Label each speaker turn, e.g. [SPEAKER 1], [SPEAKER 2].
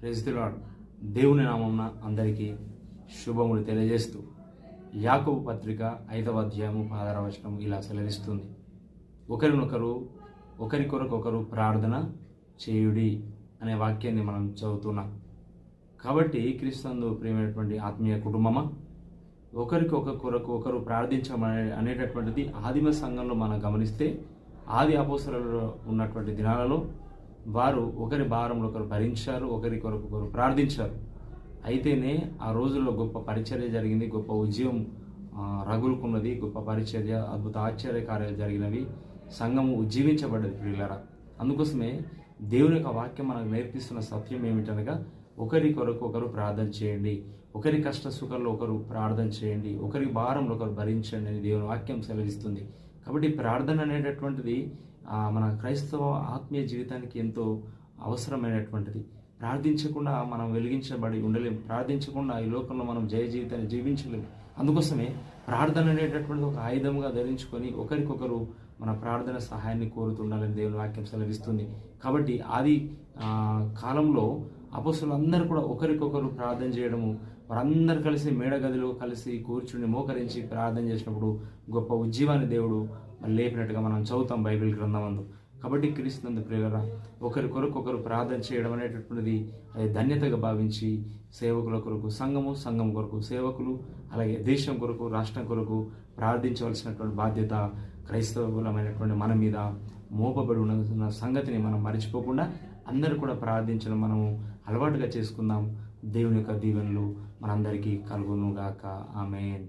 [SPEAKER 1] ప్రెజిలాడ్ దేవుని నామం అందరికీ శుభములు తెలియజేస్తూ యాకోబు పత్రిక ఐదవ అధ్యాయము పదహారవ వచనం ఇలా సెలవిస్తుంది. ఒకరినొకరు ఒకరి కొరకు ఒకరు ప్రార్థన చేయుడి అనే వాక్యాన్ని మనం చదువుతున్నాం. కాబట్టి క్రీస్తందు ప్రియమైనటువంటి ఆత్మీయ కుటుంబమా ఒకరికి ఒక కొరకు ఒకరు ప్రార్థించమనే అనేటటువంటిది ఆదిమ సంఘంలో మనం గమనిస్తే ఆది అపోసలలో ఉన్నటువంటి దినాలలో వారు ఒకరి భారంలో ఒకరు భరించారు ఒకరి కొరకు ఒకరు ప్రార్థించారు. అయితేనే ఆ రోజుల్లో గొప్ప పరిచర్య జరిగింది గొప్ప ఉద్యమం రగులుకున్నది గొప్ప పరిచర్య అద్భుత ఆశ్చర్య కార్యాలు జరిగినవి సంఘము ఉజ్జీవించబడ్డది ప్రియులరా. అందుకోసమే దేవుని యొక్క వాక్యం మనకు నేర్పిస్తున్న సత్యం ఏమిటనగా ఒకరి కొరకు ఒకరు ప్రార్థన చేయండి ఒకరి కష్ట సుఖంలో ఒకరు ప్రార్థన చేయండి ఒకరి భారంలో ఒకరు భరించండి అని దేవుని వాక్యం సెలవిస్తుంది. కాబట్టి ప్రార్థన అనేటటువంటిది మన క్రైస్తవ ఆత్మీయ జీవితానికి ఎంతో అవసరమైనటువంటిది. ప్రార్థించకుండా మనం వెలిగించబడి ఉండలేం. ప్రార్థించకుండా ఈ లోకంలో మనం జయ జీవితాన్ని జీవించలేము అందుకోసమే ప్రార్థన అనేటటువంటిది ఒక ఆయుధంగా ధరించుకొని ఒకరికొకరు మన ప్రార్థన సహాయాన్ని కోరుతుండాలని దేవుని వాక్యం సెలవిస్తుంది. కాబట్టి ఆది కాలంలో అపసులందరూ కూడా ఒకరికొకరు ప్రార్థన చేయడము వారందరూ కలిసి మేడగదిలో కలిసి కూర్చుని మోకరించి ప్రార్థన చేసినప్పుడు గొప్ప ఉజ్జీవాన్ని దేవుడు లేపినట్టుగా మనం చదువుతాం బైబిల్ గ్రంథమందు కాబట్టి క్రీస్తునందు ప్రియులరా ఒకరి కొరకు ఒకరు ప్రార్థన చేయడం అనేటటువంటిది అది ధన్యతగా భావించి సేవకుల కొరకు సంఘము సంఘం కొరకు సేవకులు అలాగే దేశం కొరకు రాష్ట్రం కొరకు ప్రార్థించవలసినటువంటి బాధ్యత క్రైస్తవులమైనటువంటి మన మీద మోపబడి ఉన్న సంగతిని మనం మర్చిపోకుండా అందరూ కూడా ప్రార్థించడం మనము అలవాటుగా చేసుకుందాం. దేవుని యొక్క దీవెనలు మనందరికీ కలుగును గాక ఆమెన్.